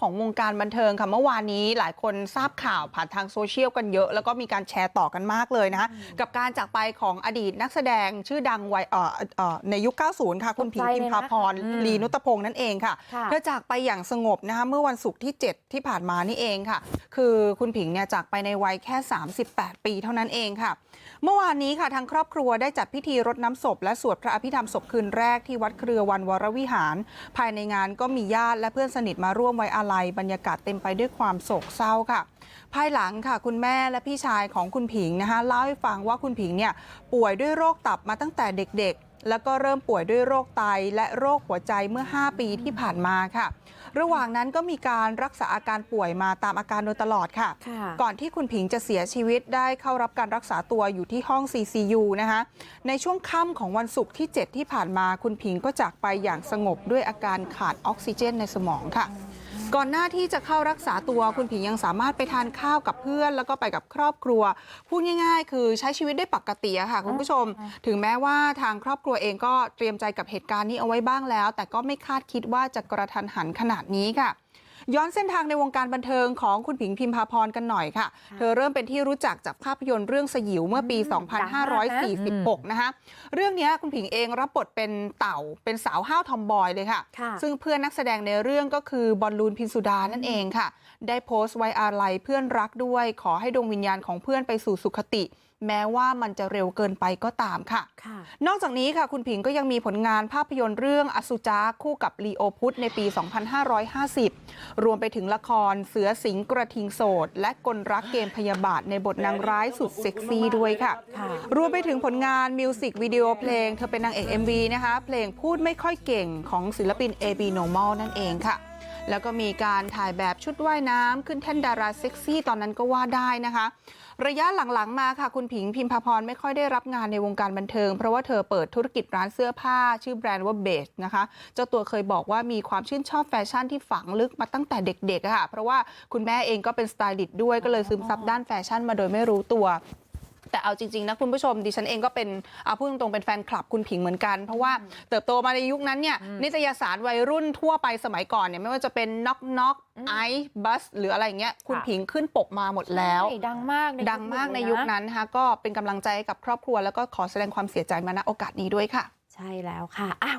ของวงการบันเทิงค่ะเมื่อวานนี้หลายคนทราบข่าวผ่านทางโซเชียลกันเยอะแล้วก็มีการแชร์ต่อกันมากเลยนะคะกับการจากไปของอดีตนักแสดงชื่อดังวัยเอ่อเอ่อในยุค 90 ค่ะ คุณผิงตกใจพิมเลยนะพาพรอืมลีนุตพงษ์นั่นเองค่ะค่ะเธอจากไปอย่างสงบนะคะเมื่อวันศุกร์ที่ 7 ที่ผ่านมานี่เองค่ะ คือคุณผิงเนี่ยจากไปในวัยแค่ 38 ปีเท่านั้นเองค่ะ เมื่อวานนี้ค่ะทางครอบครัวได้จัดพิธีรดน้ำศพ และสวดพระอภิธรรมศพคืนแรกที่วัดเครือวันวรวิหาร ภายในงานก็มีญาติและเพื่อนสนิทมาร่วมไว้อาลัยบรรยากาศเต็มไปด้วยความโศกเศร้าค่ะ ภายหลังค่ะ คุณแม่และพี่ชายของคุณผิงนะคะเล่าให้ฟังว่าคุณผิงเนี่ยป่วยด้วยโรคตับมาตั้งแต่เด็กๆแล้วก็เริ่มป่วยด้วยโรคไตและโรคหัวใจเมื่อ 5 ปีที่ผ่านมาค่ะ ระหว่างนั้นก็มีการรักษาอาการป่วยมาตามอาการโดยตลอดค่ะค่ะ ก่อนที่คุณผิงจะเสียชีวิตได้เข้ารับการรักษาตัวอยู่ที่ห้อง CCU นะคะในช่วงค่ำของวันศุกร์ที่ 7 ที่ผ่านมาคุณผิงก็จากไปอย่างสงบด้วยอาการขาดออกซิเจนในสมองค่ะ ก่อนหน้าที่จะเข้ารักษาตัวคุณผิงยังสามารถไปทานข้าวกับเพื่อน แล้วก็ไปกับครอบครัว พูดง่ายๆ คือใช้ชีวิตได้ปกติอะค่ะคุณผู้ชม ถึงแม้ว่าทางครอบครัวเองก็เตรียมใจกับเหตุการณ์นี้เอาไว้บ้างแล้ว แต่ก็ไม่คาดคิดว่าจะกระทันหันขนาดนี้ค่ะ ย้อนเส้นทางในวงการบันเทิงของคุณผิงพิมพาพรกันหน่อยค่ะ เธอเริ่มเป็นที่รู้จักจากภาพยนตร์เรื่องสยิวเมื่อปีอืมดังมากนะ2546 นะคะเรื่องนี้คุณผิงเองรับบทเป็นเต่าเป็นสาวห้าวทอมบอยเลยค่ะค่ะ ซึ่งเพื่อนนักแสดงในเรื่องก็คือบอลลูนพินสุดานั่นเองค่ะ ได้โพสต์ไว้อาลัยเพื่อนรักด้วย ขอให้ดวงวิญญาณของเพื่อนไปสู่สุคติ แม้ว่ามันจะเร็วเกินไปก็ตามค่ะค่ะ นอกจากนี้ค่ะคุณผิงก็ยังมีผลงานภาพยนตร์เรื่องอสุจาคู่กับลีโอพุทธในปี 2550 รวมไปถึงละครเสือสิงห์กระทิงโสด และกลรักเกมพยาบาทในบทนางร้ายสุดเซ็กซี่ด้วยค่ะค่ะ รวมไปถึงผลงานมิวสิกวิดีโอเพลง เธอเป็นนางเอก MV นะคะ เพลงพูดไม่ค่อยเก่งของศิลปิน AB Normal นั่นเองค่ะ แล้วก็มีการถ่ายแบบชุดว่ายน้ำขึ้นแท่นดาราเซ็กซี่ตอนนั้นก็ว่าได้นะคะ ระยะหลังๆมาค่ะคุณผิงพิมพาพรไม่ค่อยได้รับงานในวงการบันเทิง เพราะว่าเธอเปิดธุรกิจร้านเสื้อผ้า ชื่อแบรนด์ว่าเบสนะคะเจ้าตัวเคยบอกว่ามีความชื่นชอบแฟชั่นที่ฝังลึกมาตั้งแต่เด็กๆค่ะเพราะว่าคุณแม่เองก็เป็นสไตลิสต์ด้วยก็เลยซึมซับด้านแฟชั่นมาโดยไม่รู้ตัว แต่เอาจริงๆนะคุณผู้ชมดิฉันเองก็เป็นเอาพูดตรงๆเป็นแฟนคลับคุณผิงเหมือนกัน เพราะว่าเติบโตมาในยุคนั้นเนี่ยนิตยสารวัยรุ่นทั่วไปสมัยก่อนเนี่ยไม่ว่าจะเป็นน็อกน็อกไอซ์บัสหรืออะไรอย่างเงี้ยคุณค่ะผิงขึ้นปกมาหมดแล้วใช่ดังมากในดังมากในเลยุคนะนั้นนะคะก็เป็นกำลังใจให้กับครอบครัวแล้วก็ขอแสดงความเสียใจมาณโอกาสนี้ด้วยค่ะ ใช่แล้วค่ะอะ